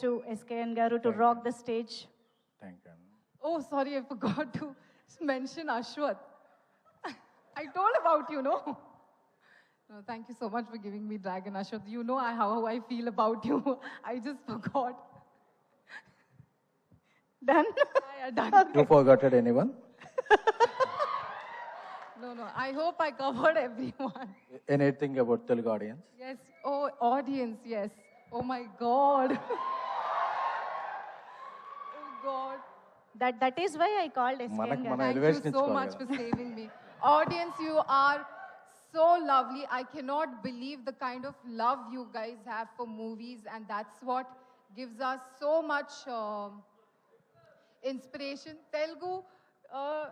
to SKN Garu to Thank rock you. the stage. Thank you. Oh, sorry, I forgot to mention Ashwath. I told about you, no? No, thank you so much for giving me Dragon Ashwath. You know I, how I feel about you. I just forgot. done? Done. You forgot anyone? no, no. I hope I covered everyone. Anything about Telugu audience? Yes. Oh, audience, yes. Oh my God. That that is why I called SKN. Thank you so much for saving me. Audience, you are so lovely. I cannot believe the kind of love you guys have for movies, and that's what gives us so much uh, inspiration. Telugu, uh,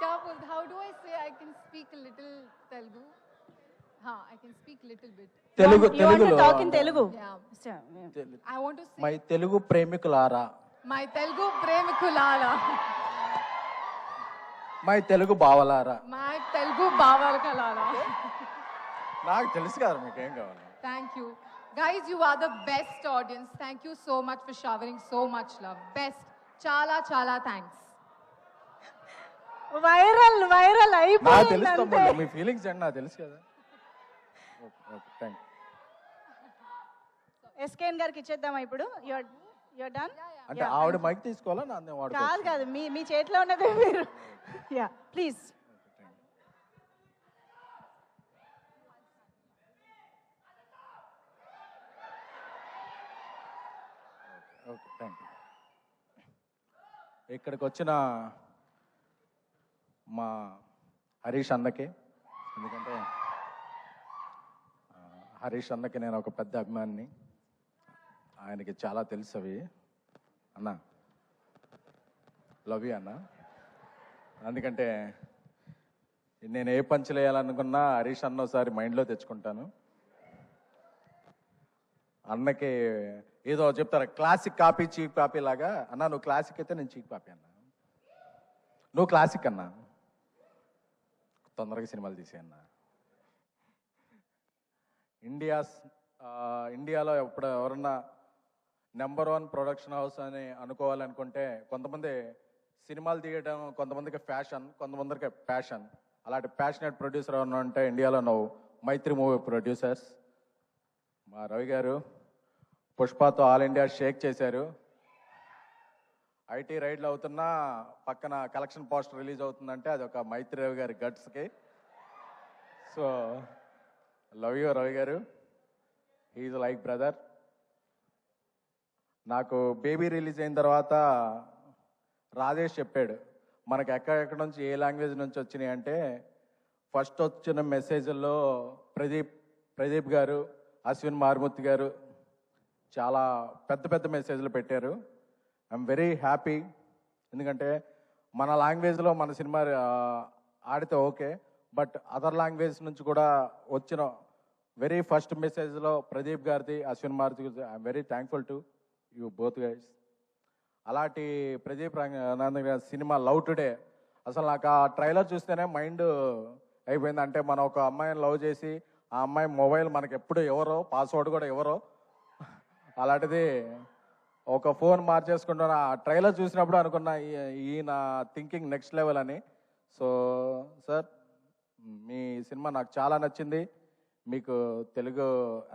how do I say I can speak a little Telugu? Huh, I can speak a little bit. Telugu, you Telugu. want to talk in Telugu? Yeah. I want to say... My Telugu premikulara. My Telugu ప్రేమికులారా. My Telugu బావలారా. My Telugu బావలకలారా. నాకు తెలుసు కదా మీకు ఏం కావాలి thank you guys you are the best audience thank you so much for showering so much love best చాలా చాలా థాంక్స్ వైరల్ వైరల్ అయిపోయింది మీ ఫీలింగ్స్ అండి నాకు తెలుసు కదా. ఎస్కేన్ గారికి ఇచ్చేద్దామా ఇప్పుడు? యువర్ డన్ అంటే ఆవిడ మైక్ తీసుకోవాలా? నా నేను కాదు కాదు. మీ మీ చేతిలో ఉన్నదే మీరు. Ya please okay thank you ఇక్కడికి వచ్చిన మా హరీష్ అన్నకి ఎందుకంటే హరీష్ అన్నకి నేను ఒక పెద్ద అభిమానిని. ఆయనకి చాలా తెలుసు అవి. అన్న. లవ్ యూ అన్న. ఎందుకంటే నేను ఏ పంచులు వేయాలనుకున్నా హరీష్ అన్న ఒకసారి మైండ్లో తెచ్చుకుంటాను. అన్నకి ఏదో చెప్తారు క్లాసిక్ కాపీ చీప్ కాపీ లాగా. అన్న నువ్వు క్లాసిక్ అయితే నేను చీప్ కాపీ అన్న. నువ్వు క్లాసిక్ అన్నా. తొందరగా సినిమాలు తీసేయన్న ఇండియాస్ ఇండియాలో ఎప్పుడు ఎవరన్నా నెంబర్ వన్ ప్రొడక్షన్ హౌస్ అని అనుకోవాలనుకుంటే కొంతమంది సినిమాలు తీయడం కొంతమందికి ఫ్యాషన్ కొంతమందికి ప్యాషన్. అలాంటి ప్యాషనెట్ ప్రొడ్యూసర్ ఎవరన్నా ఉంటే ఇండియాలో నువ్వు. Mythri movie producers. మా రవి గారు పుష్పతో ఆల్ ఇండియా షేక్ చేశారు. ఐటీ రైడ్లు అవుతున్నా పక్కన కలెక్షన్ పోస్టర్ రిలీజ్ అవుతుందంటే అది ఒక మైత్రి రవి గారి గట్స్కి సో లవ్ యూ రవి గారు. He's like brother. నాకు బేబీ రిలీజ్ అయిన తర్వాత రాజేష్ చెప్పాడు మనకు ఎక్కడెక్కడ నుంచి ఏ లాంగ్వేజ్ నుంచి వచ్చినాయి అంటే ఫస్ట్ వచ్చిన మెసేజ్లో ప్రదీప్ ప్రదీప్ గారు అశ్విన్ మారుమూర్తి గారు చాలా పెద్ద పెద్ద మెసేజ్లు పెట్టారు. I'm very happy. ఎందుకంటే మన లాంగ్వేజ్లో మన సినిమా ఆడితే ఓకే బట్ అదర్ లాంగ్వేజ్ నుంచి కూడా వచ్చిన వెరీ ఫస్ట్ మెసేజ్లో ప్రదీప్ గారిది Ashwin Maruthi I'm very thankful to you both guys. అలాంటి ప్రదీప్ రంగనాథన్ గారి సినిమా లవ్ టుడే అసలు నాకు ఆ ట్రైలర్ చూస్తేనే మైండ్ అయిపోయింది. అంటే మనం ఒక అమ్మాయిని లవ్ చేసి ఆ అమ్మాయి మొబైల్ మనకి ఎప్పుడు ఎవరో పాస్వర్డ్ కూడా ఎవరో అలాంటిది ఒక ఫోన్ మార్చేసుకుంటున్న ఆ ట్రైలర్ చూసినప్పుడు అనుకున్నా ఈ- ఈయన థింకింగ్ నెక్స్ట్ లెవెల్ అని. సో సార్ మీ సినిమా నాకు చాలా నచ్చింది. మీకు తెలుగు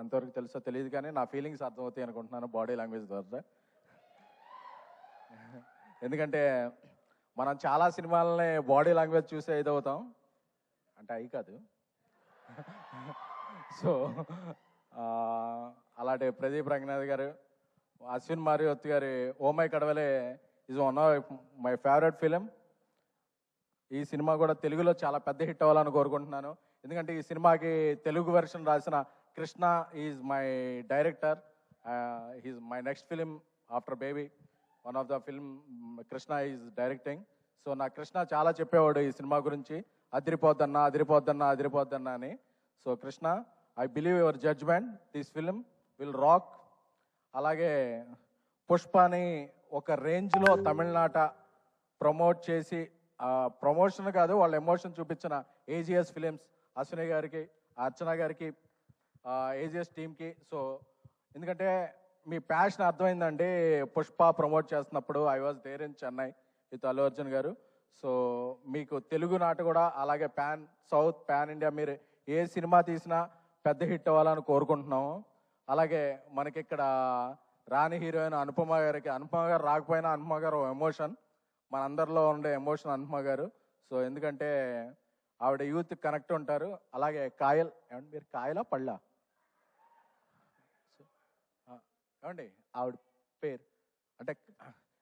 ఎంతవరకు తెలుసో తెలియదు కానీ నా ఫీలింగ్స్ అర్థమవుతాయి అనుకుంటున్నాను బాడీ లాంగ్వేజ్ ద్వారా. ఎందుకంటే మనం చాలా సినిమాలని బాడీ లాంగ్వేజ్ చూసే ఇదవుతాం. అంటే అయి కాదు. సో అలాంటి ప్రదీప్ రంగనాథ్ గారు అశ్విన్ మారియోత్ గారి oh my Kadavule is one of my favourite film ఈ సినిమా కూడా తెలుగులో చాలా పెద్ద హిట్ అవ్వాలని కోరుకుంటున్నాను. ఎందుకంటే ఈ సినిమాకి తెలుగు వెర్షన్ రాసిన Krishna is my director he's my next film after baby one of the film Krishna is directing so నా కృష్ణ చాలా చెప్పేవాడు ఈ సినిమా గురించి. అదిరిపోద్దన్నా అదిరిపోద్దన్నా అదిరిపోద్దన్నా అని. So Krishna I believe your judgement this film will rock అలాగే పుష్పని ఒక రేంజ్లో తమిళనాట ప్రమోట్ చేసి ప్రమోషన్ కాదు వాళ్ళ ఎమోషన్ చూపించిన ఏజిఎస్ ఫిలిమ్స్ అశ్విని గారికి అర్చన గారికి ఏజిఎస్ టీమ్కి. సో ఎందుకంటే మీ ప్యాషన్ అర్థమైందండి. పుష్ప ప్రమోట్ చేస్తున్నప్పుడు I was there in Chennai with Allu Arjun గారు. సో మీకు తెలుగు నాట కూడా అలాగే ప్యాన్ సౌత్ ప్యాన్ ఇండియా మీరు ఏ సినిమా తీసినా పెద్ద హిట్ అవ్వాలని కోరుకుంటున్నాము. అలాగే మనకి ఇక్కడ రాణి హీరోయిన్ అనుపమ గారికి అనుపమ గారు రాకపోయినా అనుపమ గారు ఎమోషన్. మనందరిలో ఉండే ఎమోషన్ అనుపమ గారు. సో ఎందుకంటే ఆవిడ యూత్ కనెక్ట్ ఉంటారు. అలాగే కాయల్ ఏమండి మీరు కాయలా పళ్ళా? ఏమండి? ఆవిడ పేరు. అంటే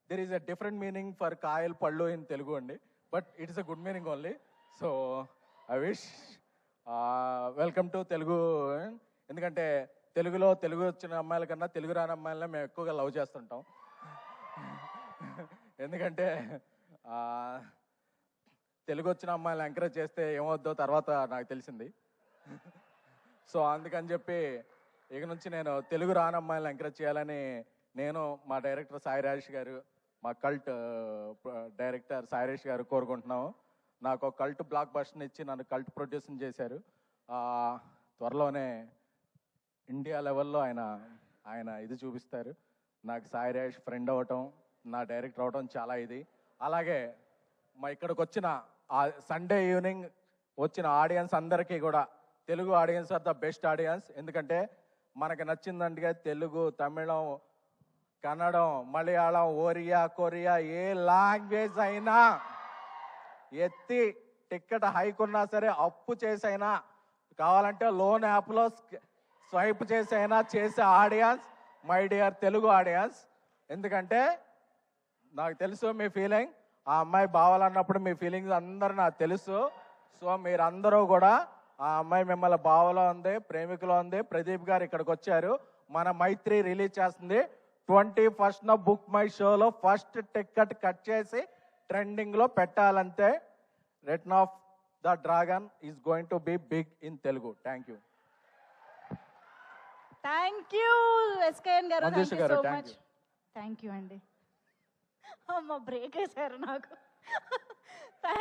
there is a different meaning for Kayal పళ్ళు ఇన్ తెలుగు అండి. But it is a good meaning only so I wish welcome to Telugu ఎందుకంటే తెలుగులో తెలుగు వచ్చిన అమ్మాయిల కన్నా తెలుగు రాని అమ్మాయిలనే మేము ఎక్కువగా లవ్ చేస్తుంటాం. ఎందుకంటే తెలుగు వచ్చిన అమ్మాయిలు ఎంకరేజ్ చేస్తే ఏమవుద్దో తర్వాత నాకు తెలిసింది. సో అందుకని చెప్పి ఇక నుంచి నేను తెలుగు రాని అమ్మాయిలను ఎంకరేజ్ చేయాలని నేను మా డైరెక్టర్ సాయి రాజేష్ గారు మా కల్ట్ డైరెక్టర్ సాయి రాజేష్ గారు కోరుకుంటున్నాము. నాకు ఒక కల్ట్ బ్లాక్ బస్టర్ని ఇచ్చి నన్ను కల్ట్ ప్రొడ్యూసింగ్ చేశారు. త్వరలోనే ఇండియా లెవెల్లో ఆయన ఆయన ఇది చూపిస్తారు. నాకు సాయి రాజేష్ ఫ్రెండ్ అవ్వటం నా డైరెక్టర్ అవ్వటం చాలా ఇది. అలాగే మా ఇక్కడికి వచ్చిన సండే ఈవినింగ్ వచ్చిన ఆడియన్స్ అందరికీ కూడా Telugu audience are the best audience ఎందుకంటే మనకి నచ్చిందంటే తెలుగు తమిళం కన్నడం మలయాళం ఒరియా కొరియా ఏ లాంగ్వేజ్ అయినా ఎత్తి టికెట్ హైక్ ఉన్నా సరే అప్పు చేసైనా కావాలంటే లోన్ యాప్లో స్వైప్ చేసైనా చేసే audience my dear Telugu audience ఎందుకంటే నాకు తెలుసు మీ ఫీలింగ్ ఆ అమ్మాయి బావాలన్నప్పుడు మీ ఫీలింగ్స్ అందరూ నాకు తెలుసు. సో మీరందరూ కూడా ఆ అమ్మాయి మిమ్మల్ని బావలో ఉంది ప్రేమికులో ఉంది. ప్రదీప్ గారు ఇక్కడికి వచ్చారు. మన మైత్రి రిలీజ్ చేస్తుంది. ట్వంటీ ఫస్ట్ న బుక్ మై షోలో ఫస్ట్ టికెట్ కట్ చేసి ట్రెండింగ్లో పెట్టాలంటే return of the dragon is going to be big in Telugu thank you thank you SKN గారు. థ్యాంక్ యూ అండి. అమ్మ బ్రేక్ వేశారు నాకు.